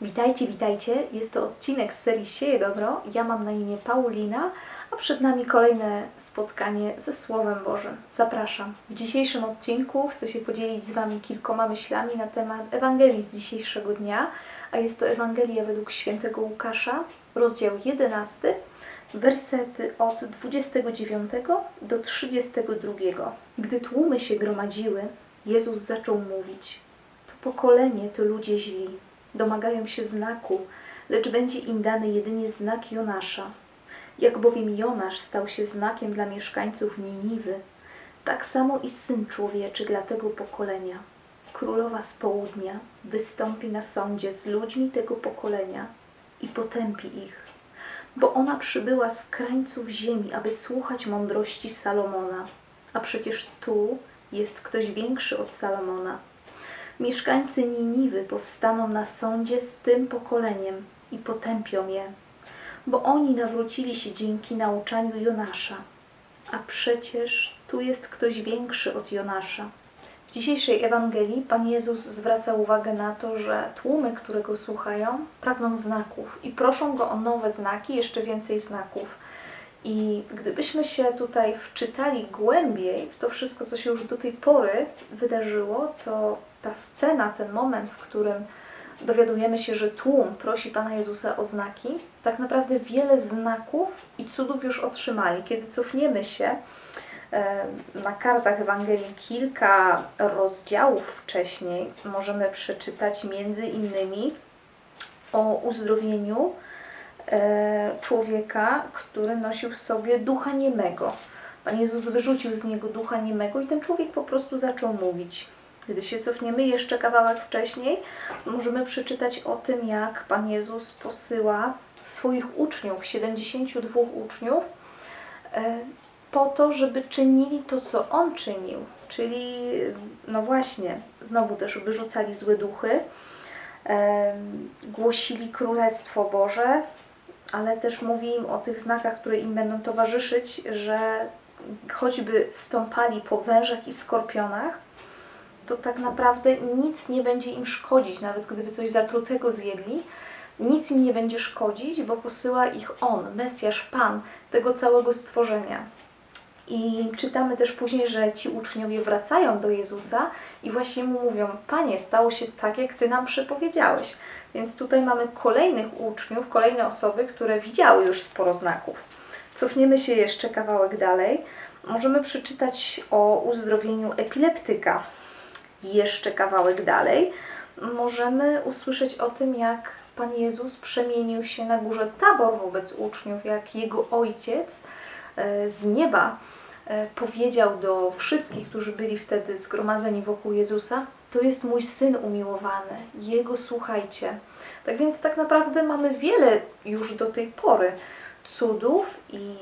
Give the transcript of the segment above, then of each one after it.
Witajcie, witajcie. Jest to odcinek z serii Sieje Dobro. Ja mam na imię Paulina, a przed nami kolejne spotkanie ze Słowem Bożym. Zapraszam. W dzisiejszym odcinku chcę się podzielić z Wami kilkoma myślami na temat Ewangelii z dzisiejszego dnia, a jest to Ewangelia według świętego Łukasza, rozdział 11, wersety od 29 do 32. Gdy tłumy się gromadziły, Jezus zaczął mówić: To pokolenie to ludzie źli domagają się znaku, lecz będzie im dany jedynie znak Jonasza. Jak bowiem Jonasz stał się znakiem dla mieszkańców Niniwy, tak samo i Syn Człowieczy dla tego pokolenia. Królowa z południa wystąpi na sądzie z ludźmi tego pokolenia i potępi ich, bo ona przybyła z krańców ziemi, aby słuchać mądrości Salomona, a przecież tu jest ktoś większy od Salomona. Mieszkańcy Niniwy powstaną na sądzie z tym pokoleniem i potępią je, bo oni nawrócili się dzięki nauczaniu Jonasza. A przecież tu jest ktoś większy od Jonasza. W dzisiejszej Ewangelii Pan Jezus zwraca uwagę na to, że tłumy, które go słuchają, pragną znaków i proszą go o nowe znaki, jeszcze więcej znaków. I gdybyśmy się tutaj wczytali głębiej w to wszystko, co się już do tej pory wydarzyło, to ta scena, ten moment, w którym dowiadujemy się, że tłum prosi Pana Jezusa o znaki, tak naprawdę wiele znaków i cudów już otrzymali. Kiedy cofniemy się na kartach Ewangelii kilka rozdziałów wcześniej, możemy przeczytać między innymi o uzdrowieniu e, człowieka, który nosił w sobie ducha niemego. Pan Jezus wyrzucił z niego ducha niemego i ten człowiek po prostu zaczął mówić. Gdy się cofniemy jeszcze kawałek wcześniej, możemy przeczytać o tym, jak Pan Jezus posyła swoich uczniów, 72 uczniów, e, po to, żeby czynili to, co On czynił. Czyli, no właśnie, znowu też wyrzucali złe duchy, e, głosili Królestwo Boże, ale też mówi im o tych znakach, które im będą towarzyszyć, że choćby stąpali po wężach i skorpionach, to tak naprawdę nic nie będzie im szkodzić, nawet gdyby coś zatrutego zjedli, nic im nie będzie szkodzić, bo posyła ich On, Mesjasz, Pan tego całego stworzenia. I czytamy też później, że ci uczniowie wracają do Jezusa i właśnie mu mówią: Panie, stało się tak, jak Ty nam przepowiedziałeś. Więc tutaj mamy kolejnych uczniów, kolejne osoby, które widziały już sporo znaków. Cofniemy się jeszcze kawałek dalej. Możemy przeczytać o uzdrowieniu epileptyka jeszcze kawałek dalej, możemy usłyszeć o tym, jak Pan Jezus przemienił się na górze Tabor wobec uczniów, jak Jego Ojciec e, z nieba e, powiedział do wszystkich, którzy byli wtedy zgromadzeni wokół Jezusa, to jest mój Syn umiłowany, Jego słuchajcie. Tak więc tak naprawdę mamy wiele już do tej pory cudów i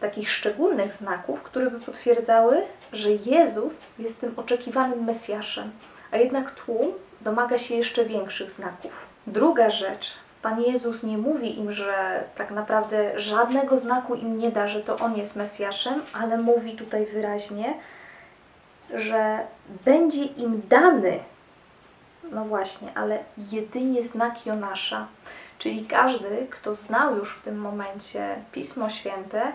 takich szczególnych znaków, które by potwierdzały, że Jezus jest tym oczekiwanym Mesjaszem, a jednak tłum domaga się jeszcze większych znaków. Druga rzecz, Pan Jezus nie mówi im, że tak naprawdę żadnego znaku im nie da, że to On jest Mesjaszem, ale mówi tutaj wyraźnie, że będzie im dany, no właśnie, ale jedynie znak Jonasza. Czyli każdy, kto znał już w tym momencie Pismo Święte,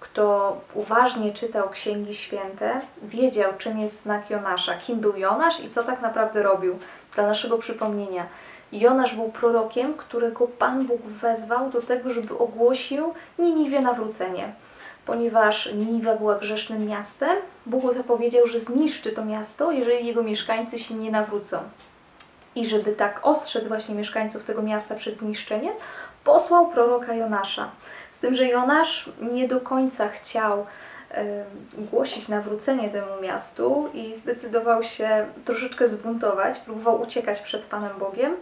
kto uważnie czytał Księgi Święte, wiedział, czym jest znak Jonasza, kim był Jonasz i co tak naprawdę robił. Dla naszego przypomnienia, Jonasz był prorokiem, którego Pan Bóg wezwał do tego, żeby ogłosił Niniwie nawrócenie. Ponieważ Niniwa była grzesznym miastem, Bóg zapowiedział, że zniszczy to miasto, jeżeli jego mieszkańcy się nie nawrócą. I żeby tak ostrzec właśnie mieszkańców tego miasta przed zniszczeniem, posłał proroka Jonasza. Z tym, że Jonasz nie do końca chciał głosić nawrócenie temu miastu i zdecydował się troszeczkę zbuntować, próbował uciekać przed Panem Bogiem.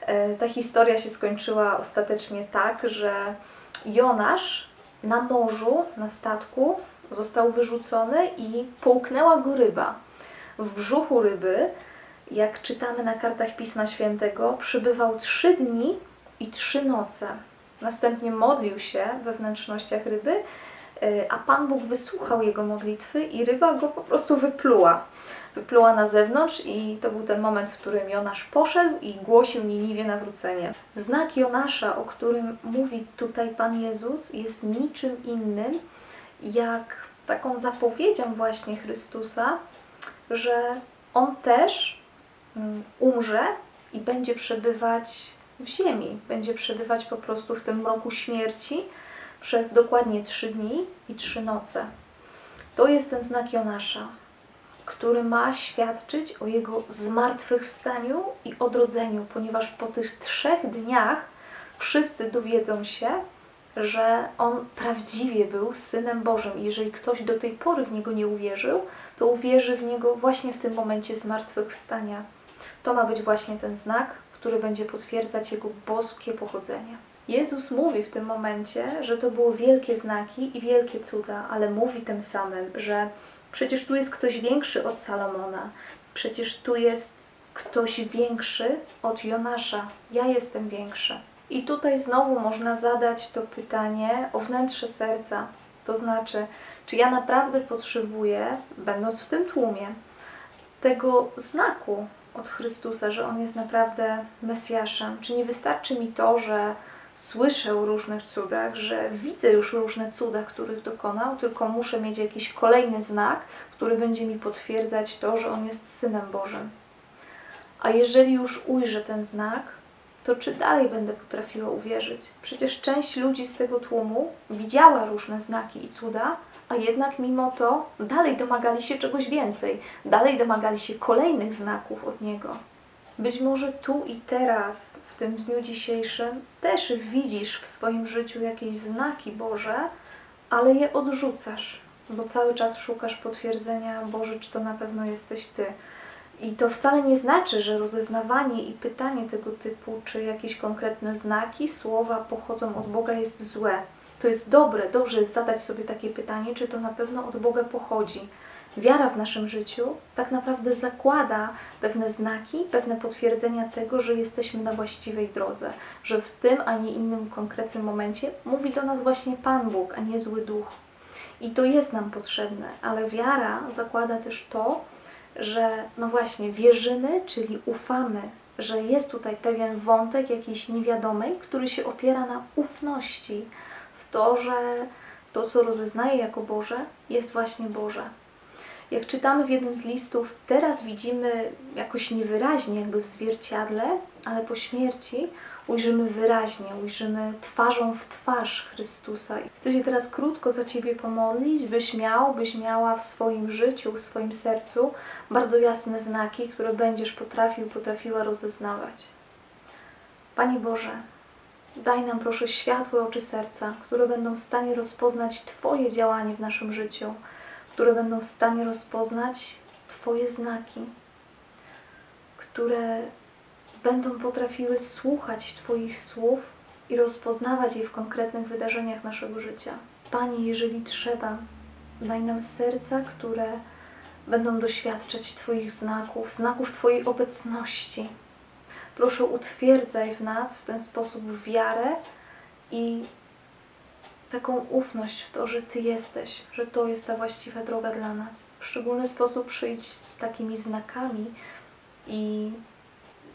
E, ta historia się skończyła ostatecznie tak, że Jonasz na morzu, na statku został wyrzucony i połknęła go ryba. W brzuchu ryby, jak czytamy na kartach Pisma Świętego, przybywał trzy dni i trzy noce. Następnie modlił się we wnętrznościach ryby Y, A Pan Bóg wysłuchał jego modlitwy i ryba go po prostu wypluła. Wypluła na zewnątrz i to był ten moment, w którym Jonasz poszedł i głosił Niniwie nawrócenie. Znak Jonasza, o którym mówi tutaj Pan Jezus, jest niczym innym jak taką zapowiedzią właśnie Chrystusa, że On też mm, umrze i będzie przebywać w ziemi, będzie przebywać po prostu w tym mroku śmierci przez dokładnie trzy dni i trzy noce. To jest ten znak Jonasza, który ma świadczyć o jego zmartwychwstaniu i odrodzeniu, ponieważ po tych trzech dniach wszyscy dowiedzą się, że on prawdziwie był synem Bożym. Jeżeli ktoś do tej pory w niego nie uwierzył, to uwierzy w niego właśnie w tym momencie zmartwychwstania. To ma być właśnie ten znak, który będzie potwierdzać jego boskie pochodzenie. Jezus mówi w tym momencie, że to było wielkie znaki i wielkie cuda, ale mówi tym samym, że przecież tu jest ktoś większy od Salomona, przecież tu jest ktoś większy od Jonasza. Ja jestem większy. I tutaj znowu można zadać to pytanie o wnętrze serca. To znaczy, czy ja naprawdę potrzebuję, będąc w tym tłumie, tego znaku od Chrystusa, że On jest naprawdę Mesjaszem? Czy nie wystarczy mi to, że słyszę o różnych cudach, że widzę już różne cuda, których dokonał, tylko muszę mieć jakiś kolejny znak, który będzie mi potwierdzać to, że On jest Synem Bożym. A jeżeli już ujrzę ten znak, to czy dalej będę potrafiła uwierzyć? Przecież część ludzi z tego tłumu widziała różne znaki i cuda, a jednak mimo to dalej domagali się czegoś więcej, dalej domagali się kolejnych znaków od Niego. Być może tu i teraz, w tym dniu dzisiejszym, też widzisz w swoim życiu jakieś znaki Boże, ale je odrzucasz, bo cały czas szukasz potwierdzenia, Boże, czy to na pewno jesteś Ty. I to wcale nie znaczy, że rozeznawanie i pytanie tego typu, czy jakieś konkretne znaki, słowa pochodzą od Boga jest złe. To jest dobre, dobrze jest zadać sobie takie pytanie, czy to na pewno od Boga pochodzi. Wiara w naszym życiu tak naprawdę zakłada pewne znaki, pewne potwierdzenia tego, że jesteśmy na właściwej drodze, że w tym, a nie innym konkretnym momencie mówi do nas właśnie Pan Bóg, a nie zły duch. I to jest nam potrzebne, ale wiara zakłada też to, że no właśnie wierzymy, czyli ufamy, że jest tutaj pewien wątek jakiejś niewiadomej, który się opiera na ufności to, że to, co rozeznaje jako Boże, jest właśnie Boże. Jak czytamy w jednym z listów, teraz widzimy jakoś niewyraźnie, jakby w zwierciadle, ale po śmierci ujrzymy wyraźnie, ujrzymy twarzą w twarz Chrystusa. Chcę się teraz krótko za Ciebie pomodlić, byś miał, byś miała w swoim życiu, w swoim sercu bardzo jasne znaki, które będziesz potrafił, potrafiła rozeznawać. Panie Boże, daj nam proszę światłe oczy serca, które będą w stanie rozpoznać Twoje działanie w naszym życiu, które będą w stanie rozpoznać Twoje znaki, które będą potrafiły słuchać Twoich słów i rozpoznawać je w konkretnych wydarzeniach naszego życia. Panie, jeżeli trzeba, daj nam serca, które będą doświadczać Twoich znaków, znaków Twojej obecności. Proszę, utwierdzaj w nas w ten sposób wiarę i taką ufność w to, że Ty jesteś, że to jest ta właściwa droga dla nas. W szczególny sposób przyjdź z takimi znakami i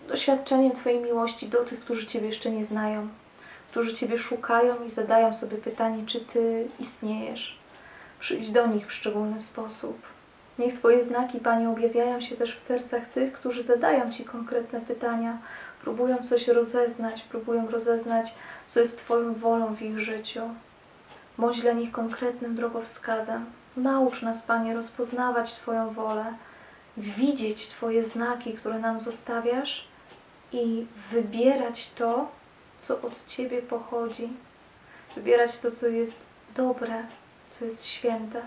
doświadczeniem Twojej miłości do tych, którzy Ciebie jeszcze nie znają, którzy Ciebie szukają i zadają sobie pytanie, czy Ty istniejesz. Przyjdź do nich w szczególny sposób. Niech Twoje znaki, Panie, objawiają się też w sercach tych, którzy zadają Ci konkretne pytania, próbują coś rozeznać, próbują rozeznać, co jest Twoją wolą w ich życiu. Bądź dla nich konkretnym drogowskazem. Naucz nas, Panie, rozpoznawać Twoją wolę, widzieć Twoje znaki, które nam zostawiasz i wybierać to, co od Ciebie pochodzi. Wybierać to, co jest dobre, co jest święte.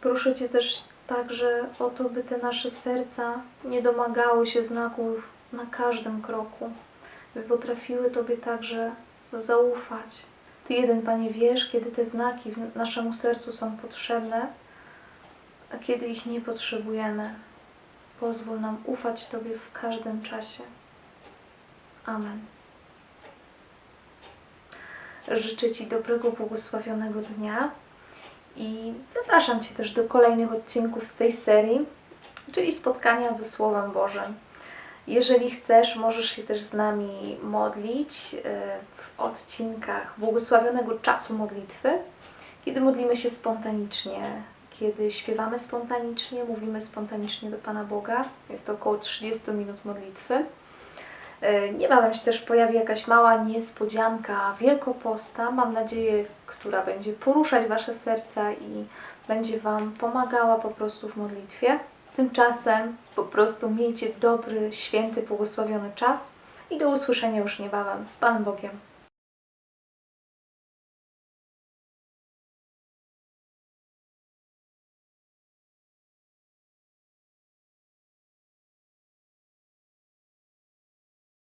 Proszę Cię też także o to, by te nasze serca nie domagały się znaków na każdym kroku, by potrafiły Tobie także zaufać. Ty jeden, Panie, wiesz, kiedy te znaki naszemu sercu są potrzebne, a kiedy ich nie potrzebujemy. Pozwól nam ufać Tobie w każdym czasie. Amen. Życzę Ci dobrego, błogosławionego dnia I zapraszam Cię też do kolejnych odcinków z tej serii, czyli spotkania ze Słowem Bożym. Jeżeli chcesz, możesz się też z nami modlić e, w odcinkach błogosławionego czasu modlitwy, kiedy modlimy się spontanicznie, kiedy śpiewamy spontanicznie, mówimy spontanicznie do Pana Boga. Jest to około 30 minut modlitwy. E, Niebawem się też pojawi jakaś mała niespodzianka wielkoposta, mam nadzieję, która będzie poruszać Wasze serca i będzie Wam pomagała po prostu w modlitwie. Tymczasem po prostu miejcie dobry, święty, błogosławiony czas i do usłyszenia już niebawem. Z Panem Bogiem.